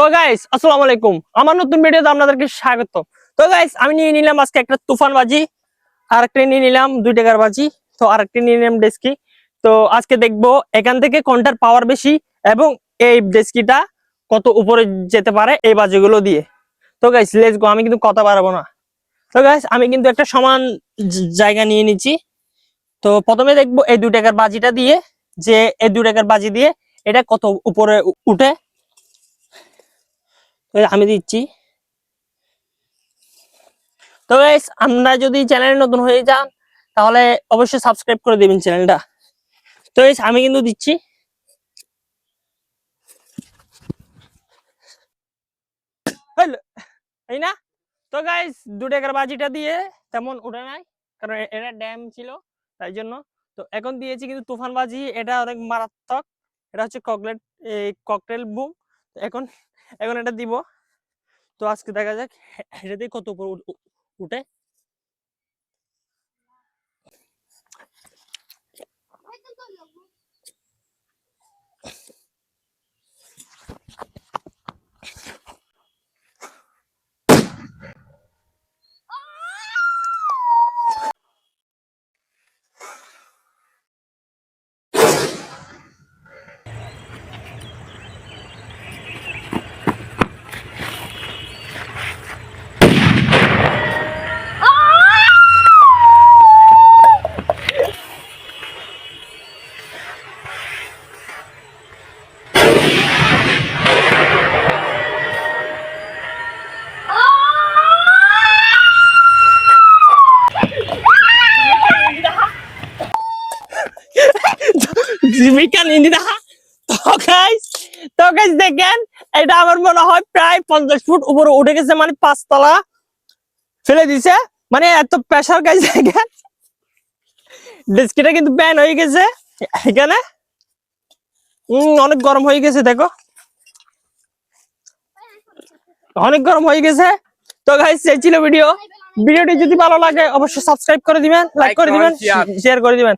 তো গাইস আসসালামু আলাইকুম। আমার নতুন ভিডিওতে আপনাদেরকে স্বাগত। তো গাইস আমি নিয়ে নিলাম আজকে একটা তুফান বাজি আর একটা নিয়ে নিলাম দুই টাকার বাজি, তো আর একটা নিয়ে নিলাম ডেস্কি তো আজকে দেখব এখান থেকে কোনটার পাওয়ার বেশি এবং এই ডেস্কিটা কত উপরে যেতে পারে এই বাজিগুলো দিয়ে। তো গাইস লেটস গো আমি কিন্তু কথা পারব না। তো গাইস আমি কিন্তু একটা সমান জায়গা নিয়ে নিচ্ছি। তো প্রথমে দেখব এই দুই টাকার বাজিটা দিয়ে, যে এই দুই টাকার বাজি দিয়ে এটা কত উপরে উঠে। আমি দিচ্ছি। তো গাইস আপনারা যদি চ্যানেলে নতুন হয়ে যান, তাহলে অবশ্যই সাবস্ক্রাইব করে দিবেন চ্যানেলটা তো গাইস আমি কিন্তু দিচ্ছি। এই না? তো গাইস দু টাকার বাজিটা দিয়ে তেমন উঠে নাই, কারণ এটা ড্যাম ছিল, তাই জন্য। তো এখন দিয়েছি কিন্তু তুফান বাজি, এটা অনেক মারাত্মক। এটা হচ্ছে ককলেট ককটেল বুম এখন এখন এটা দিব। তো আজকে দেখা যাক এটাতেই কত উপর উঠ- উ- উঠে জীবিকা দেখেন এটা আমার মনে হয় প্রায় পঞ্চাশ ফুট উপরে উঠে গেছে মানে পাঁচতলা ফেলে দিছে। মানে এত প্রেশার গাইস দেখেন। ডেস্কিটা কিন্তু ব্যান হয়ে গেছে। এখানে? হম অনেক গরম হয়ে গেছে দেখো। অনেক গরম হয়ে গেছে। তো গাইস এই ছিল ভিডিও ভিডিওটি যদি ভালো লাগে অবশ্যই সাবস্ক্রাইব করে দিবেন লাইক করে দিবেন শেয়ার করে দিবেন।